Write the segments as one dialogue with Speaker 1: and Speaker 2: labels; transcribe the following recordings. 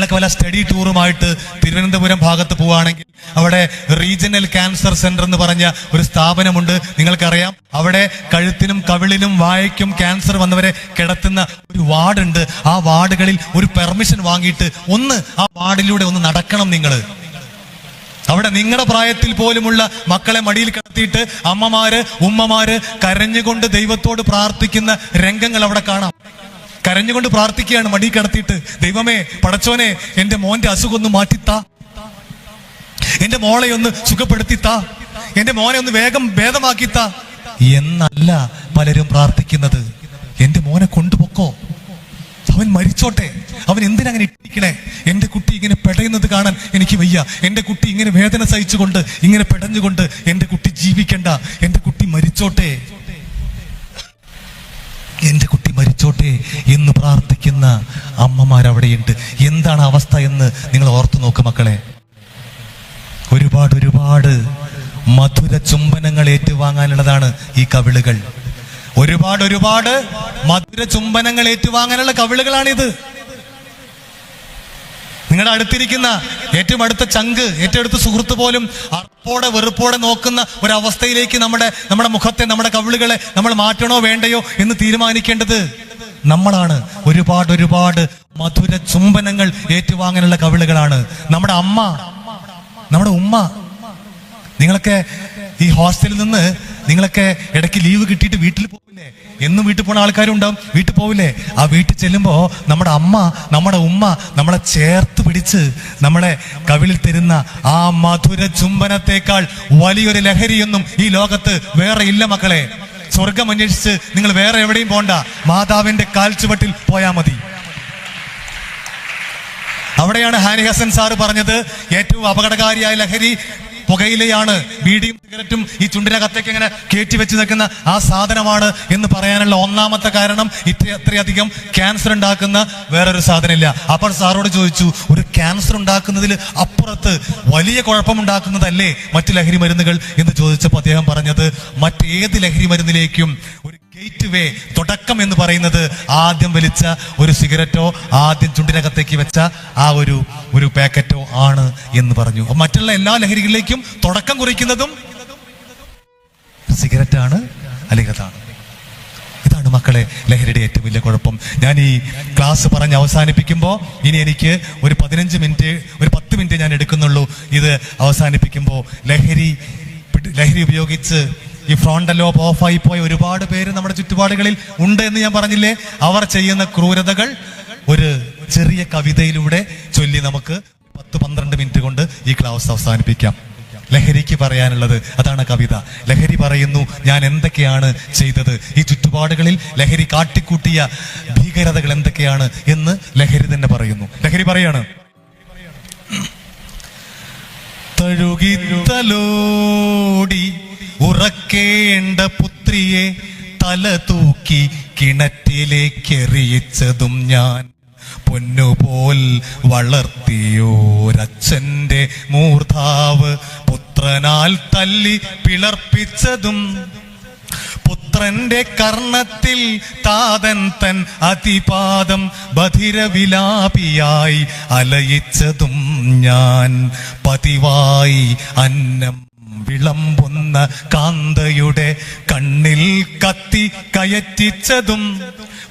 Speaker 1: നിങ്ങളൊക്കെ വല്ല സ്റ്റഡി ടൂറുമായിട്ട് തിരുവനന്തപുരം ഭാഗത്ത് പോവുകയാണെങ്കിൽ അവിടെ റീജിയണൽ ക്യാൻസർ സെന്റർ എന്ന് പറഞ്ഞ ഒരു സ്ഥാപനമുണ്ട്. നിങ്ങൾക്കറിയാം. അവിടെ കഴുത്തിനും കവിളിനും വായയ്ക്കും ക്യാൻസർ വന്നവരെ കിടത്തുന്ന ഒരു വാർഡുണ്ട്. ആ വാർഡുകളിൽ ഒരു പെർമിഷൻ വാങ്ങിയിട്ട് ഒന്ന് ആ വാർഡിലൂടെ ഒന്ന് നടക്കണം നിങ്ങൾ അവിടെ നിങ്ങളുടെ പ്രായത്തിൽ പോലുമുള്ള മക്കളെ മടിയിൽ കിടത്തിയിട്ട് അമ്മമാര് ഉമ്മമാര് കരഞ്ഞുകൊണ്ട് ദൈവത്തോട് പ്രാർത്ഥിക്കുന്ന രംഗങ്ങൾ അവിടെ കാണാം. കരഞ്ഞുകൊണ്ട് പ്രാർത്ഥിക്കുകയാണ് മടി കിടത്തിയിട്ട്. ദൈവമേ പടച്ചോനെ എന്റെ മോന്റെ അസുഖം ഒന്ന് മാറ്റിത്താ. എന്റെ മോളെ ഒന്ന് സുഖപ്പെടുത്തിത്താ. എന്റെ മോനെ ഒന്ന് വേഗം ഭേദമാക്കിത്താ. എന്നല്ല പലരും പ്രാർത്ഥിക്കുന്നത്. എന്റെ മോനെ കൊണ്ടുപൊക്കോ. അവൻ മരിച്ചോട്ടെ. അവൻ എന്തിനങ്ങനെ ഇട്ടിരിക്കണേ എന്റെ കുട്ടി ഇങ്ങനെ പെടയുന്നത് കാണാൻ എനിക്ക് വയ്യ. എന്റെ കുട്ടി ഇങ്ങനെ വേദന സഹിച്ചുകൊണ്ട് ഇങ്ങനെ പെടഞ്ഞുകൊണ്ട് എന്റെ കുട്ടി ജീവിക്കണ്ട. എന്റെ കുട്ടി മരിച്ചോട്ടെ. എന്റെ കുട്ടി മരിച്ചോട്ടെ എന്ന് പ്രാർത്ഥിക്കുന്ന അമ്മമാരവിടെയുണ്ട്. എന്താണ് അവസ്ഥ എന്ന് നിങ്ങൾ ഓർത്തു നോക്ക് മക്കളെ. ഒരുപാട് ഒരുപാട് മധുര ചുംബനങ്ങൾ ഏറ്റുവാങ്ങാനുള്ളതാണ് ഈ കവിളുകൾ. ഒരുപാട് ഒരുപാട് മധുര ചുംബനങ്ങൾ ഏറ്റുവാങ്ങാനുള്ള കവിളുകളാണിത്. നിങ്ങളുടെ അടുത്തിരിക്കുന്ന ഏറ്റവും അടുത്ത ചങ്ക് ഏറ്റവും അടുത്ത സുഹൃത്ത് പോലും അറപ്പോടെ വെറുപ്പോടെ നോക്കുന്ന ഒരവസ്ഥയിലേക്ക് നമ്മുടെ നമ്മുടെ മുഖത്തെ നമ്മുടെ കവിളുകളെ നമ്മൾ മാറ്റണോ വേണ്ടയോ എന്ന് തീരുമാനിക്കേണ്ടത് നമ്മളാണ്. ഒരുപാട് ഒരുപാട് മധുര ചുംബനങ്ങൾ ഏറ്റുവാങ്ങാനുള്ള കവിളുകളാണ്. നമ്മുടെ അമ്മ നമ്മുടെ ഉമ്മ. നിങ്ങളൊക്കെ ഈ ഹോസ്റ്റലിൽ നിന്ന് നിങ്ങളൊക്കെ ഇടയ്ക്ക് ലീവ് കിട്ടിയിട്ട് വീട്ടിൽ പോവില്ലേ? എന്നും വീട്ടിൽ പോണ ആൾക്കാരും ഉണ്ടാവും വീട്ടിൽ പോവില്ലേ? ആ വീട്ടിൽ ചെല്ലുമ്പോൾ നമ്മുടെ അമ്മ നമ്മുടെ ഉമ്മ നമ്മളെ ചേർത്ത് പിടിച്ച് നമ്മളെ കവിളിൽ തരുന്ന ആ മധുര ചുംബനത്തെക്കാൾ വലിയൊരു ലഹരിയൊന്നും ഈ ലോകത്ത് വേറെ ഇല്ല മക്കളെ. സ്വർഗം അന്വേഷിച്ച് നിങ്ങൾ വേറെ എവിടെയും പോണ്ട. മാതാവിന്റെ കാൽച്ചുവട്ടിൽ പോയാൽ മതി. അവിടെയാണ് ഹാനി ഹസൻ സാറ് പറഞ്ഞത്. ഏറ്റവും അപകടകാരിയായ ലഹരി പുകയിലയാണ് ബീഡിയും സിഗരറ്റും ഈ ചുണ്ടിനകത്തേക്ക് ഇങ്ങനെ കയറ്റി വെച്ച് നിൽക്കുന്ന ആ സാധനമാണ് എന്ന് പറയാനുള്ള ഒന്നാമത്തെ കാരണം ഇത്ര അത്രയധികം ക്യാൻസർ ഉണ്ടാക്കുന്ന വേറൊരു സാധനമില്ല. അപ്പോൾ സാറോട് ചോദിച്ചു ഒരു ക്യാൻസർ ഉണ്ടാക്കുന്നതിൽ അപ്പുറത്ത് വലിയ കുഴപ്പമുണ്ടാക്കുന്നതല്ലേ മറ്റു ലഹരി മരുന്നുകൾ? എന്ന് ചോദിച്ചപ്പോൾ അദ്ദേഹം പറഞ്ഞത് മറ്റേത് ലഹരി മരുന്നിലേക്കും ഒരു ഗേറ്റ് വേ തുടക്കം എന്ന് പറയുന്നത് ആദ്യം വലിച്ച ഒരു സിഗരറ്റോ ആദ്യം ചുണ്ടിനകത്തേക്ക് വെച്ച ആ ഒരു ഒരു പാക്കറ്റോ ആണ് എന്ന് പറഞ്ഞു. മറ്റുള്ള എല്ലാ ലഹരികളിലേക്കും തുടക്കം കുറിക്കുന്നതും സിഗരറ്റാണ് അല്ലെങ്കിൽ അതാണ്? ഇതാണ് മക്കളെ ലഹരിയുടെ ഏറ്റവും വലിയ കുഴപ്പം. ഞാൻ ഈ ക്ലാസ് പറഞ്ഞ് അവസാനിപ്പിക്കുമ്പോൾ ഇനി എനിക്ക് ഒരു പതിനഞ്ച് മിനിറ്റ് ഒരു പത്ത് മിനിറ്റ് ഞാൻ എടുക്കുന്നുള്ളൂ. ഇത് അവസാനിപ്പിക്കുമ്പോൾ ലഹരി ലഹരി ഉപയോഗിച്ച് ഈ ഫ്രോണ്ടൽ ലോബ് ഓഫായി പോയ ഒരുപാട് പേര് നമ്മുടെ ചുറ്റുപാടുകളിൽ ഉണ്ട് എന്ന് ഞാൻ പറഞ്ഞില്ലേ? അവർ ചെയ്യുന്ന ക്രൂരതകൾ ഒരു ചെറിയ കവിതയിലൂടെ ചൊല്ലി നമുക്ക് പത്ത് പന്ത്രണ്ട് മിനിറ്റ് കൊണ്ട് ഈ ക്ലാസ് അവസാനിപ്പിക്കാം. ലഹരിക്ക് പറയാനുള്ളത് അതാണ് കവിത. ലഹരി പറയുന്നു ഞാൻ എന്തൊക്കെയാണ് ചെയ്തത്? ഈ ചുറ്റുപാടുകളിൽ ലഹരി കാട്ടിക്കൂട്ടിയ ഭീകരതകൾ എന്തൊക്കെയാണ്? എന്ന് ലഹരി തന്നെ പറയുന്നു. ലഹരി പറയാണ് തഴുകിത്തലോടി ഉറക്കേണ്ട പുത്രിയെ തല തൂക്കി കിണറ്റിലേക്കെറിയിച്ചതും ഞാൻ. പൊന്നുപോൽ വളർത്തിയോരച്ഛന്റെ മൂർധാവ് പുത്രനാൽ തല്ലി പിളർപ്പിച്ചതും പുത്രന്റെ കർണത്തിൽ താതൻ തൻ അതിപാദം ബധിരവിലാപിയായി അലയിച്ചതും ഞാൻ. പതിവായി അന്നം വിളമ്പുന്ന കാന്തയുടെ കണ്ണിൽ കത്തി കയറ്റിച്ചതും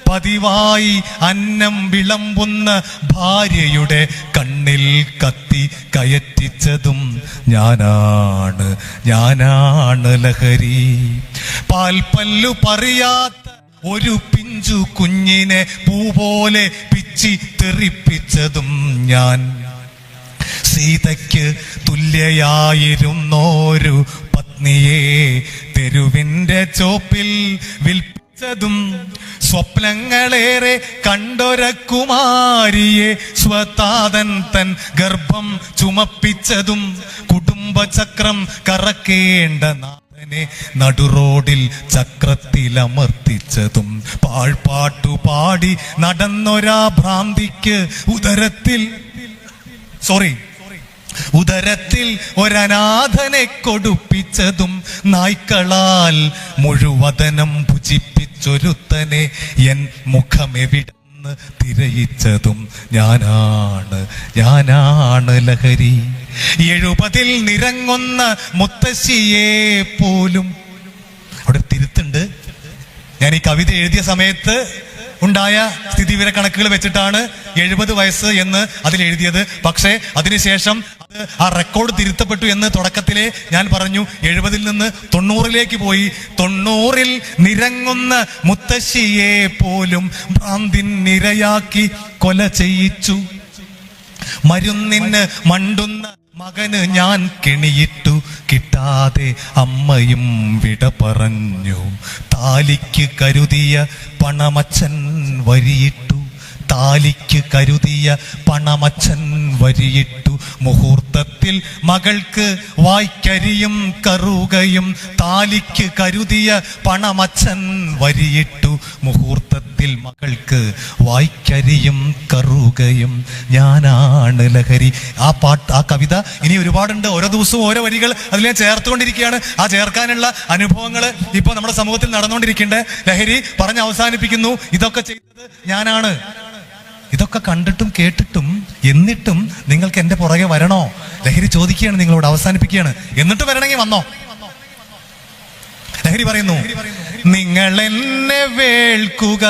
Speaker 1: പതിവായി അന്നം വിളമ്പുന്ന ഭാര്യയുടെ കണ്ണിൽ കത്തി കയറ്റിച്ചതും ഞാനാണ് ഞാനാണ് ലഹരി. പാൽപ്പല്ലു പറയാത്ത ഒരു പിഞ്ചു കുഞ്ഞിനെ പൂ പോലെ പിച്ചി തെറിപ്പിച്ചതും ഞാൻ. സീതയ്ക്ക് തുല്യയായിരുന്നോരു പത്നിയെ തെരുവിന്റെ ചോപ്പിൽ വിൽപ്പിച്ചതും സ്വപ്നങ്ങളേറെ കണ്ടൊരക്കുമാരിയെ സ്വതാതൻ തൻ ഗർഭം ചുമപ്പിച്ചതും കുടുംബചക്രം കറക്കേണ്ട നാഥനെ നടുറോഡിൽ ചക്രത്തിലമർത്തിച്ചതും പാഴ്പാട്ടു പാടി നടന്നൊരാ ഭ്രാന്തിക്ക് ഉദരത്തിൽ സോറി ഉദരത്തിൽ ഒരനാഥനെ കൊടുപ്പിച്ചതും നായ്ക്കളാൽ മുഴുവതനം ഭുജിപ്പിച്ചൊരുത്തനെ എൻ മുഖമെവിടെ തിരയിച്ചതും ഞാനാണ് ഞാനാണ് ലഹരി. എഴുപതിൽ നിരങ്ങുന്ന മുത്തശ്ശിയെ പോലും അവിടെ തിരുത്തുണ്ട്. ഞാൻ ഈ കവിത എഴുതിയ സമയത്ത് ഉണ്ടായ സ്ഥിതിവിവര കണക്കുകൾ വെച്ചിട്ടാണ് എഴുപത് വയസ്സ് എന്ന് അതിൽ എഴുതിയത് പക്ഷേ അതിനുശേഷം അത് ആ റെക്കോർഡ് തിരുത്തപ്പെട്ടു എന്ന് തുടക്കത്തിലെ ഞാൻ പറഞ്ഞു. എഴുപതിൽ നിന്ന് തൊണ്ണൂറിലേക്ക് പോയി. തൊണ്ണൂറിൽ നിരങ്ങുന്ന മുത്തശ്ശിയെ പോലും ഭ്രാന്തിൻ നിരയാക്കി കൊല ചെയ്യിച്ചു. മരുന്നിന് മണ്ടുന്ന മകന് ഞാൻ കെണിയിട്ടു കിട്ടാതെ അമ്മയും വിട പറഞ്ഞു. താലിക്ക് കരുതിയ പണമച്ചൻ വരിയിട്ടു. താലിക്ക് കരുതിയ പണമച്ചൻ വരിയിട്ടു. മുഹൂർത്തത്തിൽ മകൾക്ക് വായ്ക്കരിയും കറുകയും താലിക്ക് കരുതിയ പണമച്ചൻ വരിയിട്ടു. മുഹൂർത്തത്തിൽ മകൾക്ക് വായ്ക്കരിയും കറുകയും ഞാനാണ് ലഹരി. ആ പാട്ട് ആ കവിത ഇനി ഒരുപാടുണ്ട്. ഓരോ ദിവസവും ഓരോ വരികൾ അതിൽ ഞാൻ ചേർത്തുകൊണ്ടിരിക്കുകയാണ്. ആ ചേർക്കാനുള്ള അനുഭവങ്ങൾ ഇപ്പോൾ നമ്മുടെ സമൂഹത്തിൽ നടന്നുകൊണ്ടിരിക്കേണ്ട ലഹരി പറഞ്ഞ് അവസാനിപ്പിക്കുന്നു. ഇതൊക്കെ ചെയ്തത് ഞാനാണ്. ഇതൊക്കെ കണ്ടിട്ടും കേട്ടിട്ടും എന്നിട്ടും നിങ്ങൾക്ക് എന്റെ പുറകെ വരണോ? ലഹരി ചോദിക്കുകയാണ് നിങ്ങളോട് അവസാനിപ്പിക്കുകയാണ്. എന്നിട്ട് വരണമെങ്കിൽ വന്നോ? ലഹരി പറയുന്നു നിങ്ങൾ എന്നെ വേൾക്കുക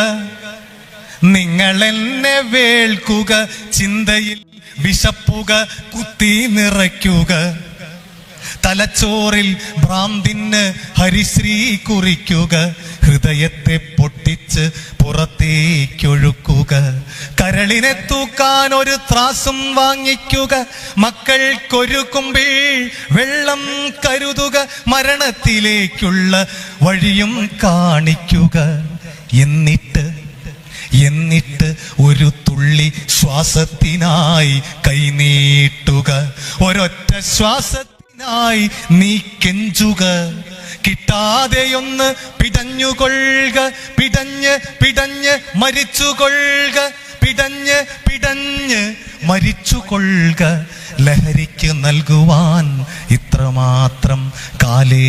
Speaker 1: നിങ്ങൾ എന്നെ വേൾക്കുക ചിന്തയിൽ വിശപ്പുക കുത്തി നിറയ്ക്കുക തലച്ചോറിൽ ഭ്രാന്തിന് ഹരിശ്രീ കുറിക്കുക ഹൃദയത്തെ പൊട്ടിച്ച് പുറത്തേക്കൊഴുക്കുക. കരളിനെ തൂക്കാൻ ഒരു ത്രാസും വാങ്ങിക്കുക. മക്കൾക്കൊരു കുമ്പിൾ വെള്ളം കരുതുക. മരണത്തിലേക്കുള്ള വഴിയും കാണിക്കുക. എന്നിട്ട് എന്നിട്ട് ഒരു തുള്ളി ശ്വാസത്തിനായി കൈനീട്ടുക ഒരൊറ്റ ശ്വാസത്തിനായി നീ കെഞ്ചുക. കിട്ടാതെയൊന്ന് പിടഞ്ഞുകൊള്ളുക പിടഞ്ഞ് പിടഞ്ഞ് മരിച്ചുകൊള്ളുക പിടഞ്ഞ് പിടഞ്ഞ് മരിച്ചുകൊള്ളുക. ലഹരിക്ക് നൽകുവാൻ ഇത്രമാത്രം കാലേ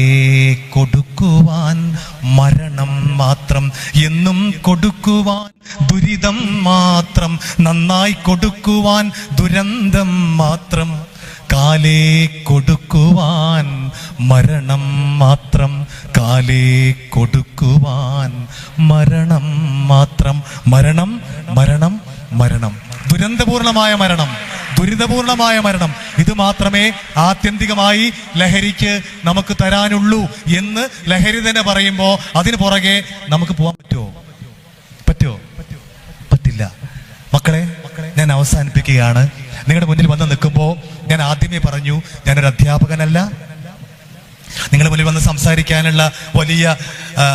Speaker 1: കൊടുക്കുവാൻ മരണം മാത്രം എന്നും കൊടുക്കുവാൻ ദുരിതം മാത്രം നന്നായി കൊടുക്കുവാൻ ദുരന്തം മാത്രം കാലേ കൊടുക്കുവാൻ മരണം മാത്രം കാലേ കൊടുക്കുവാൻ. മരണം മാത്രം മരണം മരണം മരണം. ദുരന്തപൂർണമായ മരണം ദുരിതപൂർണമായ മരണം. ഇത് മാത്രമേ ആത്യന്തികമായി ലഹരിക്ക് നമുക്ക് തരാനുള്ളൂ എന്ന് ലഹരി തന്നെ പറയുമ്പോൾ അതിന് പുറകെ നമുക്ക് പോകാൻ പറ്റുമോ? പറ്റുമോ? പറ്റില്ല. മക്കളെ ഞാൻ അവസാനിപ്പിക്കുകയാണ്. നിങ്ങളുടെ മുന്നിൽ വന്ന് നിൽക്കുമ്പോൾ ഞാൻ ആദ്യമേ പറഞ്ഞു ഞാനൊരു അധ്യാപകനല്ല നിങ്ങളുടെ മുന്നിൽ വന്ന് സംസാരിക്കാനുള്ള വലിയ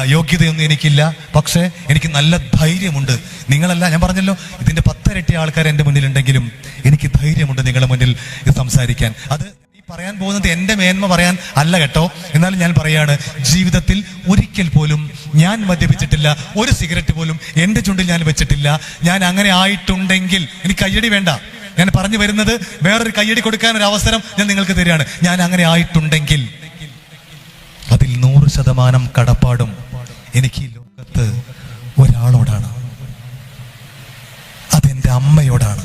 Speaker 1: യോഗ്യതയൊന്നും എനിക്കില്ല. പക്ഷേ എനിക്ക് നല്ല ധൈര്യമുണ്ട്. നിങ്ങളല്ല ഞാൻ പറഞ്ഞല്ലോ ഇതിന്റെ പത്തരട്ടി ആൾക്കാർ എന്റെ മുന്നിലുണ്ടെങ്കിലും എനിക്ക് ധൈര്യമുണ്ട് നിങ്ങളുടെ മുന്നിൽ സംസാരിക്കാൻ. അത് പറയാൻ പോകുന്നത് എന്റെ മേന്മ പറയാൻ അല്ല കേട്ടോ. എന്നാലും ഞാൻ പറയാണ് ജീവിതത്തിൽ ഒരിക്കൽ പോലും ഞാൻ മദ്യപിച്ചിട്ടില്ല. ഒരു സിഗരറ്റ് പോലും എന്റെ ചുണ്ടിൽ ഞാൻ വെച്ചിട്ടില്ല. ഞാൻ അങ്ങനെ ആയിട്ടുണ്ടെങ്കിൽ എനിക്ക് കയ്യടി വേണ്ട. ഞാൻ പറഞ്ഞു വരുന്നത് വേറൊരു കയ്യടി കൊടുക്കാൻ ഒരു അവസരം ഞാൻ നിങ്ങൾക്ക് തരികയാണ്. ഞാൻ അങ്ങനെ ആയിട്ടുണ്ടെങ്കിൽ ശതമാനം കടപ്പാടും എനിക്ക് ഈ ലോകത്ത് ഒരാളോടാണ്. അതെന്റെ അമ്മയോടാണ്.